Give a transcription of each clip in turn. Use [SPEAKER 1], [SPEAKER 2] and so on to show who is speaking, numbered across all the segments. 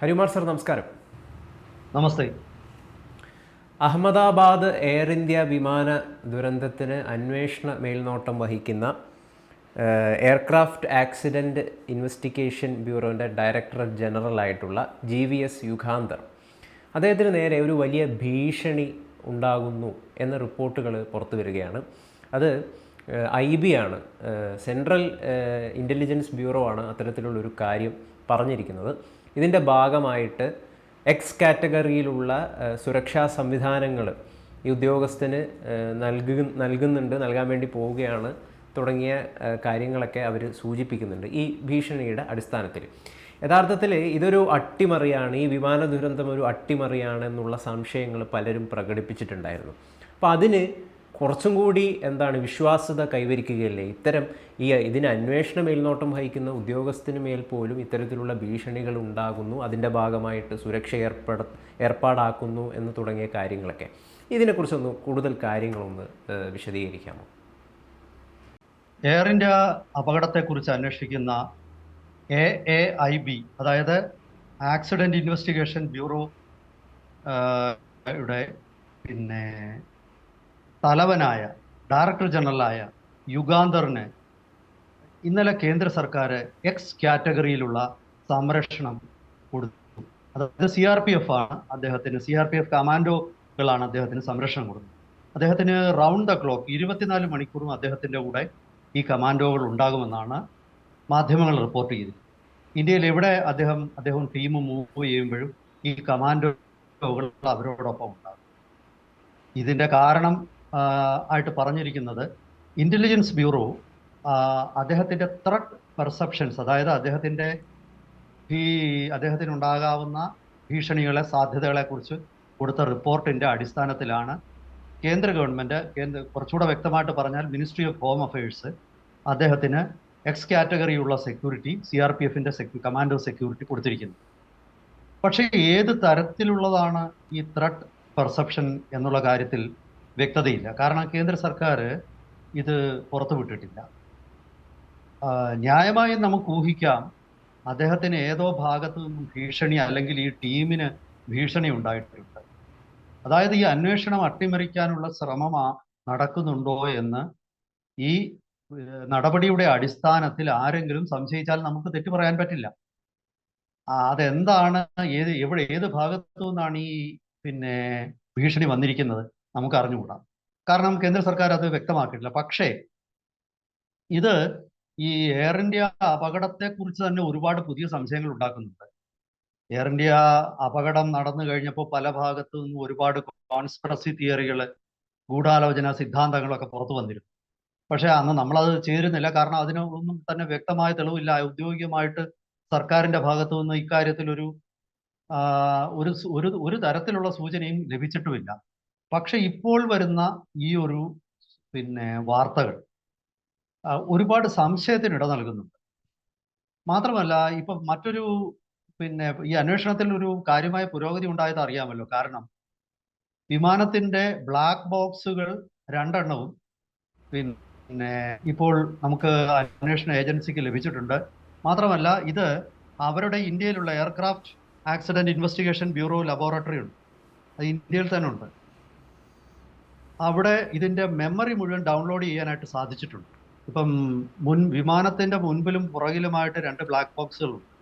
[SPEAKER 1] Harikumar sir നമസ്കാരം.
[SPEAKER 2] നമസ്തേ.
[SPEAKER 1] Ahmedabad air India വിമാന ദുരന്തത്തിന് അന്വേഷണ മേൽനോട്ടം വഹിക്കുന്ന എയർക്രാഫ്റ്റ് ആക്സിഡന്റ് ഇൻവെസ്റ്റിഗേഷൻ ബ്യൂറോന്റെ ഡയറക്ടർ ജനറൽ ആയിട്ടുള്ള ജി വി എസ് യുഗാന്തർ. അദ്ദേഹത്തിന് നേരെ ഒരു വലിയ ഭീഷണി ഉണ്ടാകുന്നു എന്ന റിപ്പോർട്ടുകൾ പുറത്തു വരികയാണ്. അത് ഐ ബി ആണ്. സെൻട്രൽ ഇന്റലിജൻസ് ബ്യൂറോ ആണ് അത്തരത്തിലുള്ളൊരു കാര്യം പറഞ്ഞിരിക്കുന്നത്. ഇതിന്റെ ഭാഗമായിട്ട് എക്സ് കാറ്റഗറിയിലുള്ള സുരക്ഷാ സംവിധാനങ്ങൾ ഈ ഉദ്യോഗസ്ഥന് നൽകു നൽകുന്നുണ്ട് നൽകാൻ വേണ്ടി പോവുകയാണ് തുടങ്ങിയ കാര്യങ്ങളൊക്കെ അവർ സൂചിപ്പിക്കുന്നുണ്ട് ഈ ഭീഷണിയുടെ അടിസ്ഥാനത്തിൽ. യഥാർത്ഥത്തിൽ ഇതൊരു അട്ടിമറിയാണ് ഈ വിമാന ദുരന്തം ഒരു അട്ടിമറിയാണ് എന്നുള്ള സംശയങ്ങൾ പലരും പ്രകടിപ്പിച്ചിട്ടുണ്ടായിരുന്നു. അപ്പോൾ അതിന് കുറച്ചും കൂടി എന്താണ് വിശ്വാസ്യത കൈവരിക്കുകയല്ലേ? ഇത്തരം ഈ ഇതിന് അന്വേഷണ മേൽനോട്ടം വഹിക്കുന്ന ഉദ്യോഗസ്ഥന് മേൽ പോലും ഇത്തരത്തിലുള്ള ഭീഷണികൾ ഉണ്ടാകുന്നു. അതിന്റെ ഭാഗമായിട്ട് സുരക്ഷ ഏർപ്പെട ഏർപ്പാടാക്കുന്നു എന്ന് തുടങ്ങിയ കാര്യങ്ങളൊക്കെ. ഇതിനെക്കുറിച്ചൊന്ന് കൂടുതൽ കാര്യങ്ങളൊന്ന് വിശദീകരിക്കാമോ?
[SPEAKER 2] എയർ ഇന്ത്യ അപകടത്തെക്കുറിച്ച് അന്വേഷിക്കുന്ന എ എ ഐ ബി അതായത് ആക്സിഡന്റ് ഇൻവെസ്റ്റിഗേഷൻ ബ്യൂറോ പിന്നെ തലവനായ ഡയറക്ടർ ജനറലായ യുഗാന്തറിന് ഇന്നലെ കേന്ദ്ര സർക്കാർ എക്സ് കാറ്റഗറിയിലുള്ള സംരക്ഷണം കൊടുത്തു. അതായത് സി ആർ പി എഫ് ആണ് അദ്ദേഹത്തിന് സി ആർ പി എഫ് കമാൻഡോകളാണ് അദ്ദേഹത്തിന് സംരക്ഷണം കൊടുത്തത്. അദ്ദേഹത്തിന് റൗണ്ട് ദ ക്ലോക്ക് ഇരുപത്തിനാല് മണിക്കൂറും അദ്ദേഹത്തിന്റെ കൂടെ ഈ കമാൻഡോകൾ ഉണ്ടാകുമെന്നാണ് മാധ്യമങ്ങൾ റിപ്പോർട്ട് ചെയ്തത്. ഇന്ത്യയിൽ എവിടെ അദ്ദേഹം അദ്ദേഹം ടീം മൂവ് ചെയ്യുമ്പോഴും ഈ കമാൻഡോകൾ അവരോടൊപ്പം ഉണ്ടാകും. ഇതിന്റെ കാരണം ആയിട്ട് പറഞ്ഞിരിക്കുന്നത് ഇന്റലിജൻസ് ബ്യൂറോ അദ്ദേഹത്തിന്റെ ത്രട്ട് പെർസെപ്ഷൻസ് അതായത് അദ്ദേഹത്തിന്റെ ഈ അദ്ദേഹത്തിനുണ്ടാകാവുന്ന ഭീഷണികളെ സാധ്യതകളെക്കുറിച്ച് കൊടുത്ത റിപ്പോർട്ടിന്റെ അടിസ്ഥാനത്തിലാണ് കേന്ദ്ര ഗവൺമെന്റ് കേന്ദ്ര കുറച്ചുകൂടെ വ്യക്തമായിട്ട് പറഞ്ഞാൽ മിനിസ്ട്രി ഓഫ് ഹോം അഫയേഴ്സ് അദ്ദേഹത്തിന് എക്സ് കാറ്റഗറിയുള്ള സെക്യൂരിറ്റി സി ആർ പി എഫിന്റെ സെക്യൂ കമാൻഡോ സെക്യൂരിറ്റി കൊടുത്തിരിക്കുന്നു പക്ഷേ ഏത് തരത്തിലുള്ളതാണ് ഈ ത്രട്ട് പെർസെപ്ഷൻ എന്നുള്ള കാര്യത്തിൽ വ്യക്തതയില്ല. കാരണം കേന്ദ്ര സർക്കാർ ഇത് പുറത്തുവിട്ടിട്ടില്ല ന്യായമായും നമുക്ക് ഊഹിക്കാം. അദ്ദേഹത്തിന് ഏതോ ഭാഗത്തു നിന്നും ഭീഷണി അല്ലെങ്കിൽ ഈ ടീമിന് ഭീഷണി ഉണ്ടായിട്ടുണ്ട്. അതായത് ഈ അന്വേഷണം അട്ടിമറിക്കാനുള്ള ശ്രമം നടക്കുന്നുണ്ടോ എന്ന് ഈ നടപടിയുടെ അടിസ്ഥാനത്തിൽ ആരെങ്കിലും സംശയിച്ചാൽ നമുക്ക് തെറ്റു പറയാൻ പറ്റില്ല. അതെന്താണ്? ഏത് എവിടെ ഏത് ഭാഗത്തു നിന്നാണ് ഈ പിന്നെ ഭീഷണി വന്നിരിക്കുന്നത്? നമുക്ക് അറിഞ്ഞുകൂടാ. കാരണം കേന്ദ്ര സർക്കാർ അത് വ്യക്തമാക്കിയിട്ടില്ല. പക്ഷേ ഇത് ഈ എയർ ഇന്ത്യ അപകടത്തെക്കുറിച്ച് തന്നെ ഒരുപാട് പുതിയ സംശയങ്ങൾ ഉണ്ടാക്കുന്നുണ്ട്. എയർ ഇന്ത്യ അപകടം നടന്നു കഴിഞ്ഞപ്പോൾ പല ഭാഗത്തു നിന്നും ഒരുപാട് കോൺസ്പിറസി തിയറികൾ ഗൂഢാലോചന സിദ്ധാന്തങ്ങളൊക്കെ പുറത്തു വന്നിരുന്നു. പക്ഷേ അന്ന് നമ്മളത് ചേരുന്നില്ല. കാരണം അതിനൊന്നും തന്നെ വ്യക്തമായ തെളിവില്ല. ഔദ്യോഗികമായിട്ട് സർക്കാരിന്റെ ഭാഗത്തു നിന്ന് ഇക്കാര്യത്തിൽ ഒരു ഒരു ഒരു തരത്തിലുള്ള സൂചനയും ലഭിച്ചിട്ടുമില്ല. പക്ഷെ ഇപ്പോൾ വരുന്ന ഈ ഒരു പിന്നെ വാർത്തകൾ ഒരുപാട് സംശയത്തിന് ഇട നൽകുന്നുണ്ട്. മാത്രമല്ല ഇപ്പൊ മറ്റൊരു പിന്നെ ഈ അന്വേഷണത്തിൽ ഒരു കാര്യമായ പുരോഗതി ഉണ്ടായത് അറിയാമല്ലോ. കാരണം വിമാനത്തിന്റെ ബ്ലാക്ക് ബോക്സുകൾ രണ്ടെണ്ണവും പിന്നെ ഇപ്പോൾ നമുക്ക് അന്വേഷണ ഏജൻസിക്ക് ലഭിച്ചിട്ടുണ്ട്. മാത്രമല്ല ഇത് അവരുടെ ഇന്ത്യയിലുള്ള aircraft accident investigation bureau laboratory ഉണ്ട് അത് ഇന്ത്യയിൽ തന്നെ ഉണ്ട്. അവിടെ ഇതിന്റെ മെമ്മറി മുഴുവൻ ഡൗൺലോഡ് ചെയ്യാനായിട്ട് സാധിച്ചിട്ടുണ്ട്. ഇപ്പം മുൻ വിമാനത്തിന്റെ മുൻപിലും പുറകിലുമായിട്ട് രണ്ട് ബ്ലാക്ക് ബോക്സുകളുണ്ട്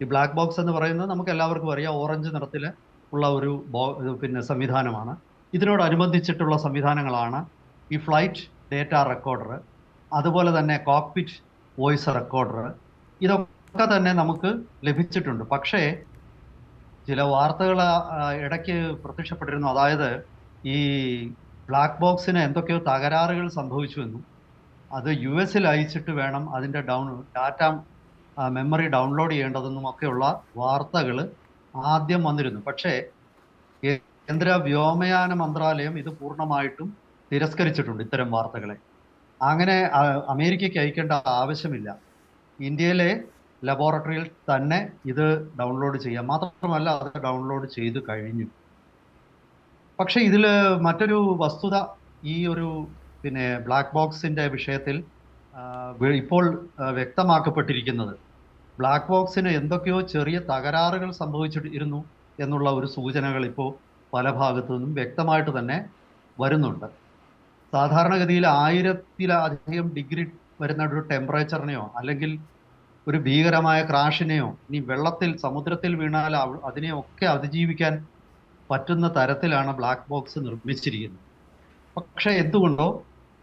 [SPEAKER 2] ഈ ബ്ലാക്ക് ബോക്സ് എന്ന് പറയുന്നത് നമുക്ക് എല്ലാവർക്കും അറിയാം ഓറഞ്ച് നിറത്തിൽ ഉള്ള ഒരു പിന്നെ സംവിധാനമാണ്. ഇതിനോടനുബന്ധിച്ചിട്ടുള്ള സംവിധാനങ്ങളാണ് ഈ ഫ്ലൈറ്റ് ഡേറ്റ റെക്കോർഡർ അതുപോലെ തന്നെ കോക്പിറ്റ് വോയിസ് റെക്കോർഡർ ഇതൊക്കെ തന്നെ നമുക്ക് ലഭിച്ചിട്ടുണ്ട്. പക്ഷേ ചില വാർത്തകൾ ഇടയ്ക്ക് പ്രത്യക്ഷപ്പെട്ടിരുന്നു. അതായത് ഈ ബ്ലാക്ക് ബോക്സിന് എന്തൊക്കെയോ തകരാറുകൾ സംഭവിച്ചുവെന്നും അത് യു എസിൽ അയച്ചിട്ട് വേണം അതിന്റെ ഡൗൺ ഡാറ്റ മെമ്മറി ഡൗൺലോഡ് ചെയ്യേണ്ടതെന്നും ഒക്കെയുള്ള വാർത്തകൾ ആദ്യം വന്നിരുന്നു. പക്ഷേ കേന്ദ്ര വ്യോമയാന മന്ത്രാലയം ഇത് പൂർണമായിട്ടും തിരസ്കരിച്ചിട്ടുണ്ട് ഇത്തരം വാർത്തകളെ. അങ്ങനെ അമേരിക്കയ്ക്ക് അയക്കേണ്ട ആവശ്യമില്ല. ഇന്ത്യയിലെ ലബോറട്ടറിയിൽ തന്നെ ഇത് ഡൗൺലോഡ് ചെയ്യാം. മാത്രമല്ല അത് ഡൗൺലോഡ് ചെയ്തു കഴിഞ്ഞു. പക്ഷെ ഇതിൽ മറ്റൊരു വസ്തുത ഈ ഒരു പിന്നെ ബ്ലാക്ക് ബോക്സിന്റെ വിഷയത്തിൽ ഇപ്പോൾ വ്യക്തമാക്കപ്പെട്ടിരിക്കുന്നത്. ബ്ലാക്ക് ബോക്സിന് എന്തൊക്കെയോ ചെറിയ തകരാറുകൾ സംഭവിച്ചിരുന്നു എന്നുള്ള ഒരു സൂചനകൾ ഇപ്പോൾ പല ഭാഗത്തു നിന്നും വ്യക്തമായിട്ട് തന്നെ വരുന്നുണ്ട്. സാധാരണഗതിയിൽ ആയിരത്തിലധികം ഡിഗ്രി വരുന്ന ഒരു ടെമ്പറേച്ചറിനെയോ അല്ലെങ്കിൽ ഒരു ഭീകരമായ ക്രാഷിനെയോ ഇനി വെള്ളത്തിൽ സമുദ്രത്തിൽ വീണാൽ അതിനെയൊക്കെ അതിജീവിക്കാൻ പറ്റുന്ന തരത്തിലാണ് ബ്ലാക്ക് ബോക്സ് നിർമ്മിച്ചിരിക്കുന്നത്. പക്ഷേ എന്തുകൊണ്ടോ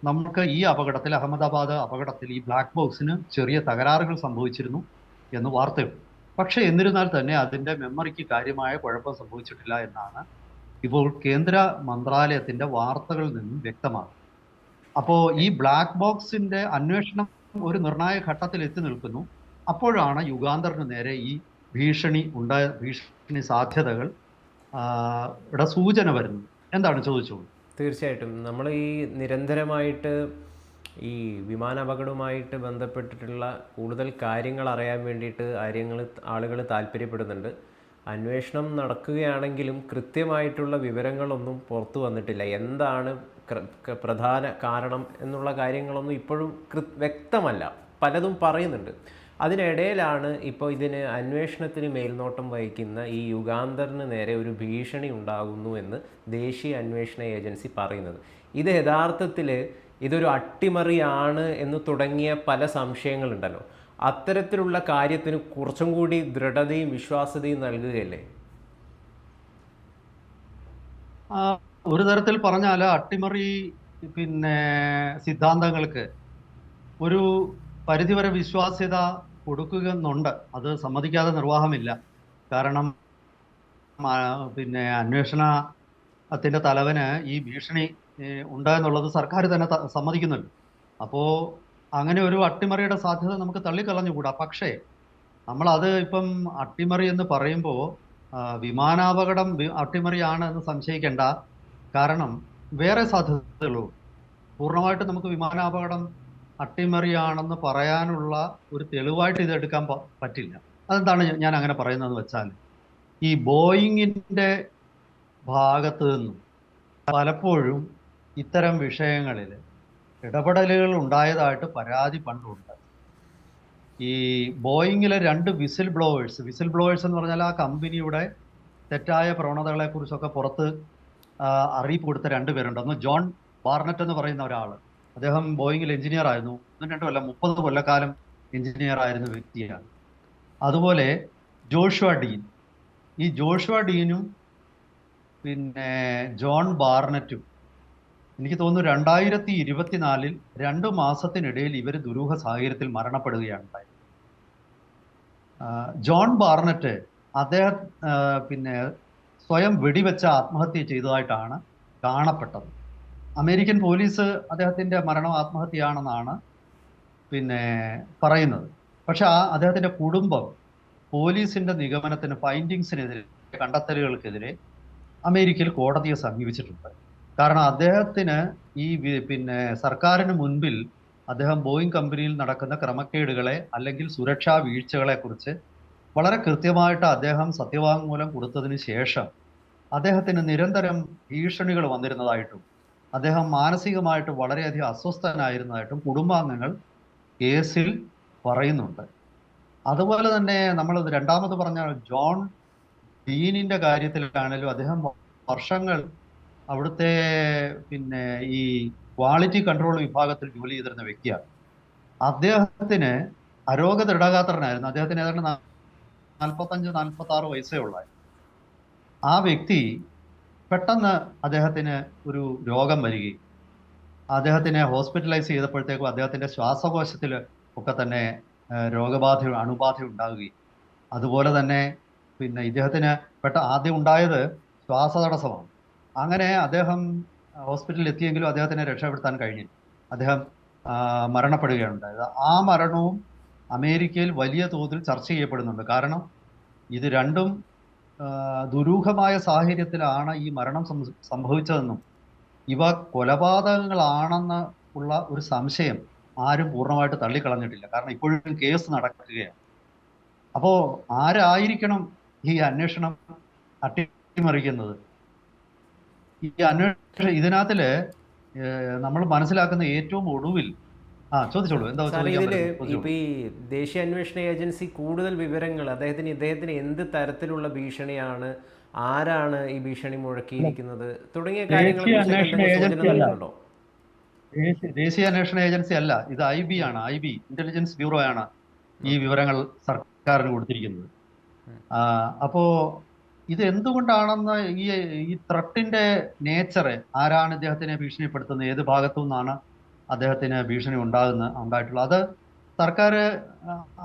[SPEAKER 2] നമുക്ക് ഈ അപകടത്തിൽ അഹമ്മദാബാദ് അപകടത്തിൽ ഈ ബ്ലാക്ക് ബോക്സിന് ചെറിയ തകരാറുകൾ സംഭവിച്ചിരുന്നു എന്ന് വാർത്തയുണ്ട്. പക്ഷേ എന്നിരുന്നാൽ തന്നെ അതിന്റെ മെമ്മറിക്ക് കാര്യമായ കുഴപ്പം സംഭവിച്ചിട്ടില്ല എന്നാണ് ഇപ്പോൾ കേന്ദ്ര മന്ത്രാലയത്തിന്റെ വാർത്തകളിൽ നിന്നും വ്യക്തമാകും അപ്പോൾ ഈ ബ്ലാക്ക് ബോക്സിന്റെ അന്വേഷണം ഒരു നിർണായക ഘട്ടത്തിൽ എത്തി നിൽക്കുന്നു. അപ്പോഴാണ് യുഗാന്തറിന് നേരെ ഈ ഭീഷണി ഉണ്ടായ ഭീഷണി സാധ്യതകൾ യുടെ സൂചന വരുന്നത് എന്താണ് ചോദിച്ചോളൂ
[SPEAKER 1] തീർച്ചയായിട്ടും. നമ്മൾ ഈ നിരന്തരമായിട്ട് ഈ വിമാനാപകടവുമായിട്ട് ബന്ധപ്പെട്ടിട്ടുള്ള കൂടുതൽ കാര്യങ്ങൾ അറിയാൻ വേണ്ടിയിട്ട് കാര്യങ്ങൾ ആളുകൾ താല്പര്യപ്പെടുന്നുണ്ട്. അന്വേഷണം നടക്കുകയാണെങ്കിലും കൃത്യമായിട്ടുള്ള വിവരങ്ങളൊന്നും പുറത്തു വന്നിട്ടില്ല. എന്താണ് പ്രധാന കാരണം എന്നുള്ള കാര്യങ്ങളൊന്നും ഇപ്പോഴും വ്യക്തമല്ല. പലതും പറയുന്നുണ്ട്. അതിനിടയിലാണ് ഇപ്പോൾ ഇതിന് അന്വേഷണത്തിന് മേൽനോട്ടം വഹിക്കുന്ന ഈ യുഗാന്തറിന് നേരെ ഒരു ഭീഷണി ഉണ്ടാകുന്നു എന്ന് ദേശീയ അന്വേഷണ ഏജൻസി പറയുന്നത്. ഇത് യഥാർത്ഥത്തിൽ ഇതൊരു അട്ടിമറിയാണ് എന്ന് തുടങ്ങിയ പല സംശയങ്ങളുണ്ടല്ലോ. അത്തരത്തിലുള്ള കാര്യത്തിന് കുറച്ചും കൂടി ദൃഢതയും വിശ്വാസ്യതയും നൽകുകയല്ലേ?
[SPEAKER 2] ഒരു തരത്തിൽ പറഞ്ഞാൽ അട്ടിമറി പിന്നെ സിദ്ധാന്തങ്ങൾക്ക് ഒരു പരിധിവരെ വിശ്വാസ്യത കൊടുക്കുന്നുണ്ട് അത് സമ്മതിക്കാതെ നിർവാഹമില്ല. കാരണം പിന്നെ അന്വേഷണത്തിന്റെ തലവന് ഈ ഭീഷണി ഉണ്ടായെന്നുള്ളത് സർക്കാർ തന്നെ സമ്മതിക്കുന്നുണ്ട്. അപ്പോൾ അങ്ങനെ ഒരു അട്ടിമറിയുടെ സാധ്യത നമുക്ക് തള്ളിക്കളഞ്ഞുകൂടാ. പക്ഷേ നമ്മളത് ഇപ്പം അട്ടിമറി എന്ന് പറയുമ്പോൾ വിമാനാപകടം അട്ടിമറിയാണ് എന്ന് സംശയിക്കേണ്ട. കാരണം വേറെ സാധ്യതകളുണ്ട്. പൂർണമായിട്ട് നമുക്ക് വിമാനാപകടം അട്ടിമറിയാണെന്ന് പറയാനുള്ള ഒരു തെളിവായിട്ട് ഇത് എടുക്കാൻ പറ്റില്ല. അതെന്താണ് ഞാൻ- അങ്ങനെ പറയുന്നതെന്ന് വെച്ചാൽ ഈ ബോയിങ്ങിന്റെ ഭാഗത്ത് നിന്നും പലപ്പോഴും ഇത്തരം വിഷയങ്ങളിൽ ഇടപെടലുകൾ ഉണ്ടായതായിട്ട് പരാതി പണ്ടുണ്ട്. ഈ ബോയിങ്ങിലെ രണ്ട് വിസിൽ ബ്ലോവേഴ്സ് വിസിൽ ബ്ലോവേഴ്സ് എന്ന് പറഞ്ഞാൽ ആ കമ്പനിയുടെ തെറ്റായ പ്രവണതകളെ കുറിച്ചൊക്കെ പുറത്ത് അറിയിപ്പ് കൊടുത്ത രണ്ടുപേരുണ്ട് ഒന്ന് ജോൺ ബാർണറ്റ് എന്ന് പറയുന്ന ഒരാൾ അദ്ദേഹം ബോയിങ്ങിൽ എഞ്ചിനീയർ ആയിരുന്നു. ഒന്നും രണ്ടു മുപ്പത് കൊല്ലക്കാലം എഞ്ചിനീയർ ആയിരുന്ന വ്യക്തിയാണ്. അതുപോലെ ജോഷുവ ഡീൻ. ഈ ജോഷുവ ഡീനും പിന്നെ ജോൺ ബാർണറ്റും എനിക്ക് തോന്നുന്നു രണ്ടായിരത്തി ഇരുപത്തിനാലിൽ രണ്ടു മാസത്തിനിടയിൽ ഇവർ ദുരൂഹ സാഹചര്യത്തിൽ മരണപ്പെടുകയാണ് ജോൺ ബാർണറ്റ് അദ്ദേഹം പിന്നെ സ്വയം വെടിവെച്ച ആത്മഹത്യ ചെയ്തതായിട്ടാണ് കാണപ്പെട്ടത്. അമേരിക്കൻ പോലീസ് അദ്ദേഹത്തിന്റെ മരണം ആത്മഹത്യയാണെന്നാണ് പിന്നെ പറയുന്നത്. പക്ഷെ ആ അദ്ദേഹത്തിന്റെ കുടുംബം പോലീസിന്റെ നിഗമനത്തിന് ഫൈൻഡിങ്സിനെതിരെ കണ്ടെത്തലുകൾക്കെതിരെ അമേരിക്കയിൽ കോടതിയെ സമീപിച്ചിട്ടുണ്ട്. കാരണം അദ്ദേഹത്തിന് ഈ പിന്നെ സർക്കാരിന് മുൻപിൽ അദ്ദേഹം ബോയിങ് കമ്പനിയിൽ നടക്കുന്ന ക്രമക്കേടുകളെ അല്ലെങ്കിൽ സുരക്ഷാ വീഴ്ചകളെ കുറിച്ച് വളരെ കൃത്യമായിട്ട് അദ്ദേഹം സത്യവാങ്മൂലം കൊടുത്തതിന് ശേഷം അദ്ദേഹത്തിന് നിരന്തരം ഭീഷണികൾ വന്നിരുന്നതായിട്ടും അദ്ദേഹം മാനസികമായിട്ട് വളരെയധികം അസ്വസ്ഥനായിരുന്നതായിട്ടും കുടുംബാംഗങ്ങൾ കേസിൽ പറയുന്നുണ്ട്. അതുപോലെ തന്നെ നമ്മൾ രണ്ടാമത് പറഞ്ഞ ജോൺ ഡീനിന്റെ കാര്യത്തിലാണെങ്കിലും അദ്ദേഹം വർഷങ്ങൾ അവിടുത്തെ പിന്നെ ഈ ക്വാളിറ്റി കൺട്രോൾ വിഭാഗത്തിൽ ജോലി ചെയ്തിരുന്ന വ്യക്തിയാണ്. അദ്ദേഹത്തിന് അരോഗ ദൃഢഗാത്രനായിരുന്നു. അദ്ദേഹത്തിന് ഏതാണ്ട് നാൽപ്പത്തഞ്ച് നാൽപ്പത്തി ആറ് വയസ്സേ ഉള്ളായിരുന്നു. ആ വ്യക്തി പെട്ടെന്ന് അദ്ദേഹത്തിന് ഒരു രോഗം വരികയും അദ്ദേഹത്തിനെ ഹോസ്പിറ്റലൈസ് ചെയ്തപ്പോഴത്തേക്കും അദ്ദേഹത്തിന്റെ ശ്വാസകോശത്തിൽ ഒക്കെ തന്നെ രോഗബാധ അണുബാധ ഉണ്ടാകുകയും അതുപോലെ തന്നെ പിന്നെ ഇദ്ദേഹത്തിന് പെട്ട ആദ്യം ഉണ്ടായത് ശ്വാസതടസ്സമാണ് അങ്ങനെ അദ്ദേഹം ഹോസ്പിറ്റലിൽ എത്തിയെങ്കിലും അദ്ദേഹത്തിനെ രക്ഷപ്പെടുത്താൻ കഴിഞ്ഞില്ല. അദ്ദേഹം മരണപ്പെടുകയാണ് ഉണ്ടായത് ആ മരണവും അമേരിക്കയിൽ വലിയ തോതിൽ ചർച്ച ചെയ്യപ്പെടുന്നുണ്ട്. കാരണം ഇത് രണ്ടും ദുരൂഹമായ സാഹചര്യത്തിലാണ് ഈ മരണം സംഭവിച്ചതെന്നും ഇവ കൊലപാതകങ്ങളാണെന്ന് ഉള്ള ഒരു സംശയം ആരും പൂർണമായിട്ട് തള്ളിക്കളഞ്ഞിട്ടില്ല. കാരണം ഇപ്പോഴും കേസ് നടക്കുകയാണ്. അപ്പോ ആരായിരിക്കണം ഈ അന്വേഷണം അട്ടിമറിക്കുന്നത്? ഈ അന്വേഷണം ഇതിനകത്തിൽ നമ്മൾ മനസ്സിലാക്കുന്ന ഏറ്റവും ഒടുവിൽ ആ ചോദിച്ചോളൂ. എന്താ
[SPEAKER 1] സാർ
[SPEAKER 2] ചോദിക്കാൻ ഇതിൽ
[SPEAKER 1] ഇപ്പൊ ഈ ദേശീയ അന്വേഷണ ഏജൻസി കൂടുതൽ വിവരങ്ങൾ അദ്ദേഹത്തിന് ഇദ്ദേഹത്തിന് എന്ത് തരത്തിലുള്ള ഭീഷണിയാണ് ആരാണ് ഈ ഭീഷണി മുഴക്കിയിരിക്കുന്നത് തുടങ്ങിയ കാര്യങ്ങളെ
[SPEAKER 2] ദേശീയ- ദേശീയ അന്വേഷണ ഏജൻസി അല്ല. ഇത് ഐ ബി ആണ്. ഐ ബി ഇന്റലിജൻസ് ബ്യൂറോ ആണ് ഈ വിവരങ്ങൾ സർക്കാരിന് കൊടുത്തിരിക്കുന്നത്. അപ്പോ ഇത് എന്തുകൊണ്ടാണെന്ന് ഈ ഈ ത്രട്ടിന്റെ നേച്ചറ് ആരാണ് ഇദ്ദേഹത്തിനെ ഭീഷണിപ്പെടുത്തുന്നത്? ഏത് ഭാഗത്തു നിന്നാണ് അദ്ദേഹത്തിന് ഭീഷണി ഉണ്ടാകുന്ന ഉണ്ടായിട്ടുള്ളത് അത് സർക്കാർ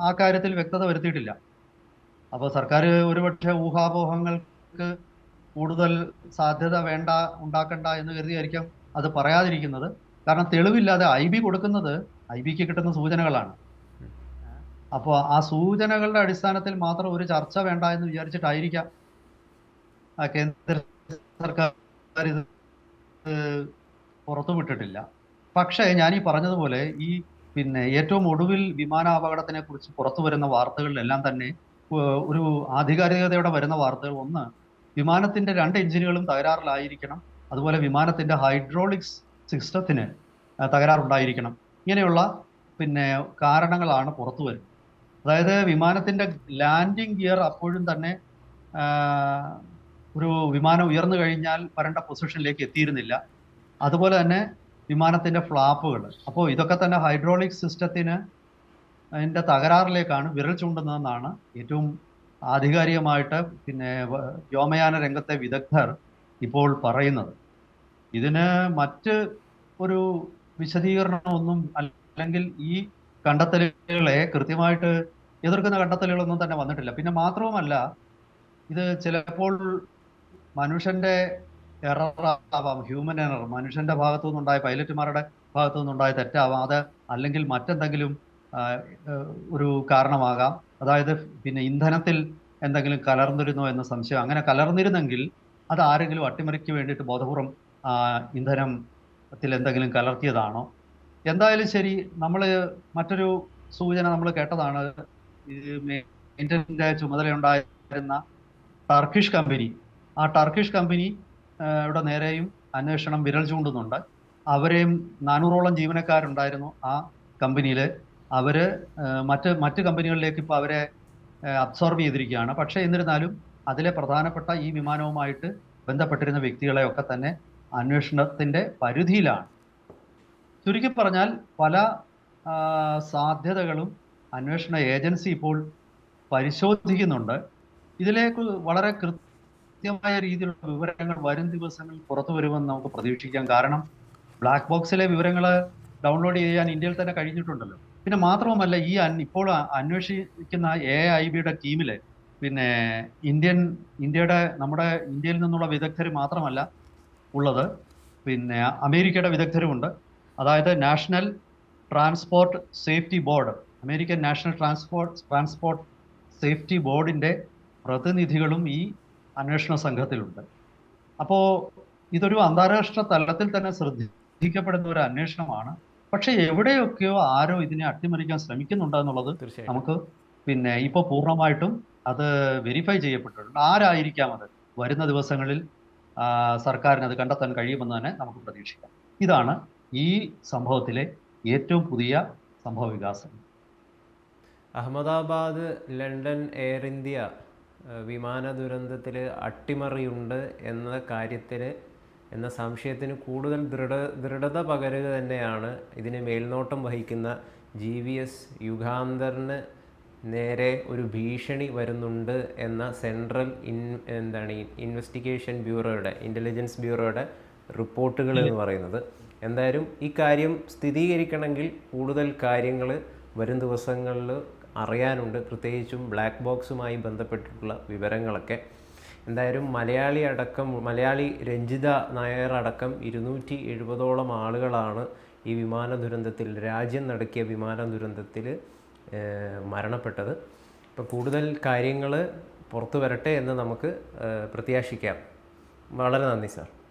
[SPEAKER 2] ആ കാര്യത്തിൽ വ്യക്തത വരുത്തിയിട്ടില്ല. അപ്പോൾ സർക്കാർ ഒരുപക്ഷെ ഊഹാപോഹങ്ങൾക്ക് കൂടുതൽ സാധ്യത വേണ്ട ഉണ്ടാക്കണ്ട എന്ന് കരുതിയായിരിക്കാം അത് പറയാതിരിക്കുന്നത്. കാരണം തെളിവില്ലാതെ ഐ ബി കൊടുക്കുന്നത് ഐ ബിക്ക് കിട്ടുന്ന സൂചനകളാണ്. അപ്പോൾ ആ സൂചനകളുടെ അടിസ്ഥാനത്തിൽ മാത്രം ഒരു ചർച്ച വേണ്ട എന്ന് വിചാരിച്ചിട്ടായിരിക്കാം കേന്ദ്ര സർക്കാർ ഇത് പുറത്തുവിട്ടിട്ടില്ല. പക്ഷേ ഞാൻ ഈ പറഞ്ഞതുപോലെ ഈ പിന്നെ ഏറ്റവും ഒടുവിൽ വിമാനാപകടത്തിനെ കുറിച്ച് പുറത്തു വരുന്ന വാർത്തകളിലെല്ലാം തന്നെ ഒരു ആധികാരികതയോടെ വരുന്ന വാർത്തകൾ. ഒന്ന് വിമാനത്തിന്റെ രണ്ട് എഞ്ചിനുകളും തകരാറിലായിരിക്കണം. അതുപോലെ വിമാനത്തിന്റെ ഹൈഡ്രോളിക്സ് സിസ്റ്റത്തിന് തകരാറുണ്ടായിരിക്കണം. ഇങ്ങനെയുള്ള പിന്നെ കാരണങ്ങളാണ് പുറത്തു വരുന്നത്. അതായത് വിമാനത്തിന്റെ ലാൻഡിംഗ് ഗിയർ അപ്പോഴും തന്നെ ഒരു വിമാനം ഉയർന്നു കഴിഞ്ഞാൽ വരേണ്ട പൊസിഷനിലേക്ക് എത്തിയിരുന്നില്ല. അതുപോലെ തന്നെ വിമാനത്തിന്റെ ഫ്ലാപ്പുകൾ അപ്പോൾ ഇതൊക്കെ തന്നെ ഹൈഡ്രോളിക് സിസ്റ്റത്തിന് അതിന്റെ തകരാറിലേക്കാണ് വിരൽ ചൂണ്ടുന്നതെന്നാണ് ഏറ്റവും ആധികാരികമായിട്ട് പിന്നെ വ്യോമയാന രംഗത്തെ വിദഗ്ധർ ഇപ്പോൾ പറയുന്നത്. ഇതിന് മറ്റ് ഒരു വിശദീകരണമൊന്നും അല്ലെങ്കിൽ ഈ കണ്ടെത്തലുകളെ കൃത്യമായിട്ട് എതിർക്കുന്ന കണ്ടെത്തലുകളൊന്നും തന്നെ വന്നിട്ടില്ല. പിന്നെ മാത്രവുമല്ല ഇത് ചിലപ്പോൾ മനുഷ്യന്റെ എറർ ആവാം. ഹ്യൂമൻ എറർ മനുഷ്യന്റെ ഭാഗത്തു നിന്നുണ്ടായ പൈലറ്റുമാരുടെ ഭാഗത്തു നിന്നുണ്ടായ തെറ്റാവാം. അത് അല്ലെങ്കിൽ മറ്റെന്തെങ്കിലും ഒരു കാരണമാകാം. അതായത് പിന്നെ ഇന്ധനത്തിൽ എന്തെങ്കിലും കലർന്നിരുന്നോ എന്ന സംശയം. അങ്ങനെ കലർന്നിരുന്നെങ്കിൽ അത് ആരെങ്കിലും അട്ടിമറിക്ക് വേണ്ടിയിട്ട് ബോധപൂർവം ഇന്ധനത്തിൽ എന്തെങ്കിലും കലർത്തിയതാണോ? എന്തായാലും ശരി നമ്മൾ മറ്റൊരു സൂചന നമ്മൾ കേട്ടതാണ്. ഇത് മെയിന്റനൻസിന്റെ ചുമതലയുണ്ടായിരുന്ന ടർക്കിഷ് കമ്പനി ആ ടർക്കിഷ് കമ്പനി യുടെ നേരെയും അന്വേഷണം വിരൽ ചൂണ്ടുന്നുണ്ട്. അവരെയും നാനൂറോളം ജീവനക്കാരുണ്ടായിരുന്നു ആ കമ്പനിയിൽ അവർ മറ്റ് മറ്റ് കമ്പനികളിലേക്ക് ഇപ്പോൾ അവരെ അബ്സോർബ് ചെയ്തിരിക്കുകയാണ്. പക്ഷേ എന്നിരുന്നാലും അതിലെ പ്രധാനപ്പെട്ട ഈ വിമാനവുമായിട്ട് ബന്ധപ്പെട്ടിരുന്ന വ്യക്തികളെയൊക്കെ തന്നെ അന്വേഷണത്തിന്റെ പരിധിയിലാണ്. ചുരുക്കി പറഞ്ഞാൽ പല സാധ്യതകളും അന്വേഷണ ഏജൻസി ഇപ്പോൾ പരിശോധിക്കുന്നുണ്ട്. ഇതിലേക്ക് വളരെ കൃത്യമായ രീതിയിലുള്ള വിവരങ്ങൾ വരും ദിവസങ്ങളിൽ പുറത്തു വരുമെന്ന് നമുക്ക് പ്രതീക്ഷിക്കാം. കാരണം ബ്ലാക്ക് ബോക്സിലെ വിവരങ്ങൾ ഡൗൺലോഡ് ചെയ്യാൻ ഇന്ത്യയിൽ തന്നെ കഴിഞ്ഞിട്ടുണ്ടല്ലോ. പിന്നെ മാത്രവുമല്ല ഈ ഇപ്പോൾ അന്വേഷിക്കുന്ന എ ഐ ബിയുടെ ടീമിൽ പിന്നെ ഇന്ത്യൻ ഇന്ത്യയുടെ നമ്മുടെ ഇന്ത്യയിൽ നിന്നുള്ള വിദഗ്ധർ മാത്രമല്ല ഉള്ളത്. പിന്നെ അമേരിക്കയുടെ വിദഗ്ധരുമുണ്ട് അതായത് national transport safety board American national transport transport safety ബോർഡിന്റെ പ്രതിനിധികളും ഈ അന്വേഷണ സംഘത്തിലുണ്ട്. അപ്പോൾ ഇതൊരു അന്താരാഷ്ട്ര തലത്തിൽ തന്നെ ശ്രദ്ധിക്കപ്പെടുന്ന ഒരു അന്വേഷണമാണ്. പക്ഷെ എവിടെയൊക്കെയോ ആരോ ഇതിനെ അട്ടിമറിക്കാൻ ശ്രമിക്കുന്നുണ്ട് എന്നുള്ളത് നമുക്ക് പിന്നെ ഇപ്പോൾ പൂർണമായിട്ടും അത് വെരിഫൈ ചെയ്യപ്പെട്ടിട്ടുണ്ട്. ആരായിരിക്കാം അത്? വരുന്ന ദിവസങ്ങളിൽ സർക്കാരിന് അത് കണ്ടെത്താൻ കഴിയുമെന്ന് തന്നെ നമുക്ക് പ്രതീക്ഷിക്കാം. ഇതാണ് ഈ സംഭവത്തിലെ ഏറ്റവും പുതിയ സംഭവ വികാസം
[SPEAKER 1] അഹമ്മദാബാദ് ലണ്ടൻ എയർ ഇന്ത്യ വിമാന ദുരന്തത്തിൽ അട്ടിമറിയുണ്ട് എന്ന കാര്യത്തിൽ എന്ന സംശയത്തിന് കൂടുതൽ ദൃഢ ദൃഢത പകരുക തന്നെയാണ് ഇതിന് മേൽനോട്ടം വഹിക്കുന്ന ജി വി എസ് യുഗാന്തറിന് നേരെ ഒരു ഭീഷണി വരുന്നുണ്ട് എന്ന സെൻട്രൽ ഇൻ എന്താണ് ഇൻവെസ്റ്റിഗേഷൻ ബ്യൂറോയുടെ ഇന്റലിജൻസ് ബ്യൂറോയുടെ റിപ്പോർട്ടുകൾ എന്ന് പറയുന്നത്. എന്തായാലും ഈ കാര്യം സ്ഥിരീകരിക്കണമെങ്കിൽ കൂടുതൽ കാര്യങ്ങൾ വരും ദിവസങ്ങളിൽ അറിയാനുണ്ട്. പ്രത്യേകിച്ചും ബ്ലാക്ക് ബോക്സുമായി ബന്ധപ്പെട്ടിട്ടുള്ള വിവരങ്ങളൊക്കെ. എന്തായാലും മലയാളി അടക്കം മലയാളി രഞ്ജിത നായർ അടക്കം ഇരുന്നൂറ്റി എഴുപതോളം ആളുകളാണ് ഈ വിമാന ദുരന്തത്തിൽ രാജ്യം നടക്കിയ വിമാന ദുരന്തത്തിൽ മരണപ്പെട്ടത്. ഇപ്പോൾ കൂടുതൽ കാര്യങ്ങൾ പുറത്തു വരട്ടെ എന്ന് നമുക്ക് പ്രത്യാശിക്കാം. വളരെ നന്ദി സാർ.